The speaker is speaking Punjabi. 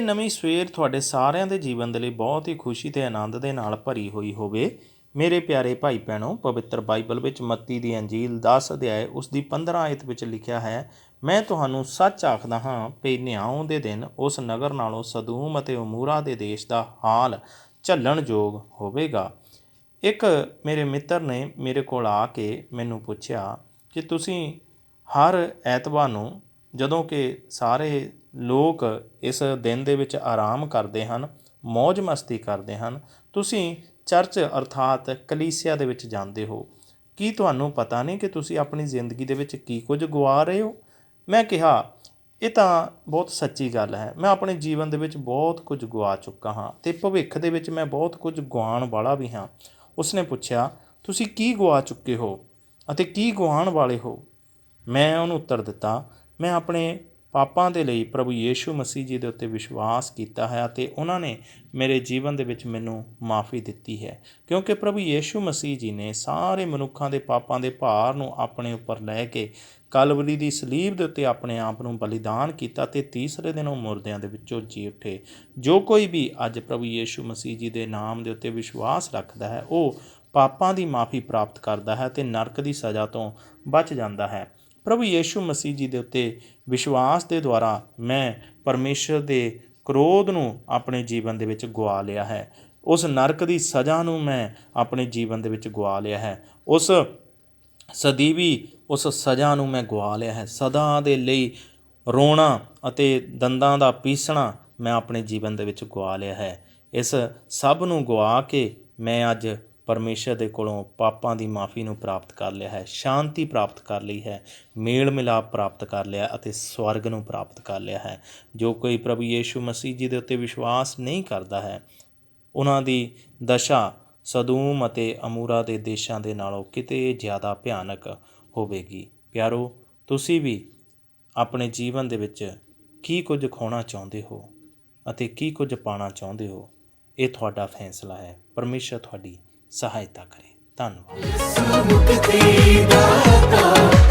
ਨਵੀਂ ਸਵੇਰ ਤੁਹਾਡੇ ਸਾਰਿਆਂ ਦੇ ਜੀਵਨ ਦੇ ਲਈ ਬਹੁਤ ਹੀ ਖੁਸ਼ੀ ਤੇ ਆਨੰਦ ਦੇ ਨਾਲ ਭਰੀ ਹੋਈ ਹੋਵੇ। ਮੇਰੇ ਪਿਆਰੇ ਭਾਈ ਭੈਣੋ, ਪਵਿੱਤਰ ਬਾਈਬਲ ਵਿੱਚ ਮੱਤੀ ਦੀ ਅੰਜੀਲ 10 ਅਧਿਆਏ ਉਸ ਦੀ 15 ਆਇਤ ਵਿੱਚ ਲਿਖਿਆ ਹੈ, ਮੈਂ ਤੁਹਾਨੂੰ ਸੱਚ ਆਖਦਾ ਹਾਂ ਕਿ ਨਿਆਉ ਦੇ ਦਿਨ ਉਸ ਨਗਰ ਨਾਲੋਂ ਸਦੂਮ ਅਤੇ ਉਮੂਰਾ ਦੇ ਦੇਸ਼ ਦਾ ਹਾਲ ਝੱਲਣਯੋਗ ਹੋਵੇਗਾ। ਇੱਕ ਮੇਰੇ ਮਿੱਤਰ ਨੇ ਮੇਰੇ ਕੋਲ ਆ ਕੇ ਮੈਨੂੰ ਪੁੱਛਿਆ ਕਿ ਤੁਸੀਂ ਹਰ ਐਤਵਾਰ ਨੂੰ ਜਦੋਂ ਕਿ ਸਾਰੇ ਲੋਕ ਇਸ ਦਿਨ ਦੇ ਵਿੱਚ ਆਰਾਮ ਕਰਦੇ ਹਨ ਮौज ਮਸਤੀ ਕਰਦੇ ਹਨ। ਤੁਸੀਂ ਚਰਚ ਅਰਥਾਤ ਕਲੀਸਿਆ ਦੇ ਵਿੱਚ ਜਾਂਦੇ ਹੋ। ਕੀ ਤੁਹਾਨੂੰ ਪਤਾ ਨਹੀਂ ਕਿ ਤੁਸੀਂ ਆਪਣੀ ਜ਼ਿੰਦਗੀ ਦੇ ਵਿੱਚ ਕੀ ਕੁਝ ਗਵਾ ਰਹੇ ਹੋ? ਮੈਂ ਕਿਹਾ, ਇਹ ਤਾਂ ਬਹੁਤ ਸੱਚੀ ਗੱਲ ਹੈ। ਮੈਂ ਆਪਣੇ ਜੀਵਨ ਦੇ ਵਿੱਚ ਬਹੁਤ ਕੁਝ ਗਵਾ ਚੁੱਕਾ ਹਾਂ ਤੇ ਭਵਿੱਖ ਦੇ ਵਿੱਚ ਮੈਂ ਬਹੁਤ ਕੁਝ ਗਵਾਉਣ ਵਾਲਾ ਵੀ ਹਾਂ। ਉਸਨੇ ਪੁੱਛਿਆ, ਤੁਸੀਂ ਕੀ ਗਵਾ ਚੁੱਕੇ ਹੋ ਅਤੇ ਕੀ ਗਵਾਉਣ ਵਾਲੇ ਹੋ? ਮੈਂ ਉਹਨੂੰ ਉੱਤਰ ਦਿੱਤਾ, ਮੈਂ ਆਪਣੇ ਪਾਪਾਂ ਦੇ ਲਈ ਪ੍ਰਭੂ ਯੀਸ਼ੂ ਮਸੀਹ ਜੀ ਦੇ ਉੱਤੇ ਵਿਸ਼ਵਾਸ ਕੀਤਾ ਹੈ ਅਤੇ ਉਹਨਾਂ ਨੇ ਮੇਰੇ ਜੀਵਨ ਦੇ ਵਿੱਚ ਮੈਨੂੰ ਮਾਫੀ ਦਿੱਤੀ ਹੈ। ਕਿਉਂਕਿ ਪ੍ਰਭੂ ਯੀਸ਼ੂ ਮਸੀਹ ਜੀ ਨੇ ਸਾਰੇ ਮਨੁੱਖਾਂ ਦੇ ਪਾਪਾਂ ਦੇ ਭਾਰ ਨੂੰ ਆਪਣੇ ਉੱਪਰ ਲੈ ਕੇ ਕਲਵਰੀ ਦੀ ਸਲੀਬ ਦੇ ਉੱਤੇ ਆਪਣੇ ਆਪ ਨੂੰ ਬਲੀਦਾਨ ਕੀਤਾ ਤੇ ਤੀਸਰੇ ਦਿਨ ਉਹ ਮੁਰਦਿਆਂ ਦੇ ਵਿੱਚੋਂ ਜੀ ਉੱਠੇ। ਜੋ ਕੋਈ ਵੀ ਅੱਜ ਪ੍ਰਭੂ ਯੀਸ਼ੂ ਮਸੀਹ ਜੀ ਦੇ ਨਾਮ ਦੇ ਉੱਤੇ ਵਿਸ਼ਵਾਸ ਰੱਖਦਾ ਹੈ, ਉਹ ਪਾਪਾਂ ਦੀ ਮਾਫੀ ਪ੍ਰਾਪਤ ਕਰਦਾ ਹੈ ਤੇ ਨਰਕ ਦੀ ਸਜ਼ਾ ਤੋਂ ਬਚ ਜਾਂਦਾ ਹੈ। ਪ੍ਰਭੂ ਯੀਸ਼ੂ ਮਸੀਹ ਜੀ ਦੇ ਉੱਤੇ ਵਿਸ਼ਵਾਸ ਦੇ ਦੁਆਰਾ ਮੈਂ ਪਰਮੇਸ਼ਰ ਦੇ ਕ੍ਰੋਧ ਨੂੰ ਆਪਣੇ ਜੀਵਨ ਦੇ ਵਿੱਚ ਗਵਾ ਲਿਆ ਹੈ। ਉਸ ਨਰਕ ਦੀ ਸਜ਼ਾ ਨੂੰ ਮੈਂ ਆਪਣੇ ਜੀਵਨ ਦੇ ਵਿੱਚ ਗਵਾ ਲਿਆ ਹੈ। ਉਸ ਸਦੀਵੀ, ਉਸ ਸਜ਼ਾ ਨੂੰ ਮੈਂ ਗਵਾ ਲਿਆ ਹੈ। ਸਦਾ ਦੇ ਲਈ ਰੋਣਾ ਅਤੇ ਦੰਦਾਂ ਦਾ ਪੀਸਣਾ ਮੈਂ ਆਪਣੇ ਜੀਵਨ ਦੇ ਵਿੱਚ ਗਵਾ ਲਿਆ ਹੈ। ਇਸ ਸਭ ਨੂੰ ਗਵਾ ਕੇ ਮੈਂ ਅੱਜ ਪਰਮੇਸ਼ਰ ਦੇ ਕੋਲੋਂ ਪਾਪਾਂ ਦੀ ਮਾਫੀ ਨੂੰ ਪ੍ਰਾਪਤ ਕਰ ਲਿਆ ਹੈ, ਸ਼ਾਂਤੀ ਪ੍ਰਾਪਤ ਕਰ ਲਈ ਹੈ, ਮੇਲ ਮਿਲਾਪ ਪ੍ਰਾਪਤ ਕਰ ਲਿਆ ਅਤੇ ਸਵਰਗ ਨੂੰ ਪ੍ਰਾਪਤ ਕਰ ਲਿਆ ਹੈ। ਜੋ ਕੋਈ ਪ੍ਰਭੂ ਯੀਸ਼ੂ ਮਸੀਹ ਜੀ ਦੇ ਉੱਤੇ ਵਿਸ਼ਵਾਸ ਨਹੀਂ ਕਰਦਾ ਹੈ, ਉਹਨਾਂ ਦੀ ਦਸ਼ਾ ਸਦੂਮ ਅਤੇ ਅਮੂਰਾ ਦੇ ਦੇਸ਼ਾਂ ਦੇ ਨਾਲੋਂ ਕਿਤੇ ਜ਼ਿਆਦਾ ਭਿਆਨਕ ਹੋਵੇਗੀ। ਪਿਆਰੋ, ਤੁਸੀਂ ਵੀ ਆਪਣੇ ਜੀਵਨ ਦੇ ਵਿੱਚ ਕੀ ਕੁਝ ਖੋਣਾ ਚਾਹੁੰਦੇ ਹੋ ਅਤੇ ਕੀ ਕੁਝ ਪਾਣਾ ਚਾਹੁੰਦੇ ਹੋ, ਇਹ ਤੁਹਾਡਾ ਫੈਸਲਾ ਹੈ। ਪਰਮੇਸ਼ਰ ਤੁਹਾਡੀ ਸਹਾਇਤਾ ਕਰੇ। ਧੰਨਵਾਦ।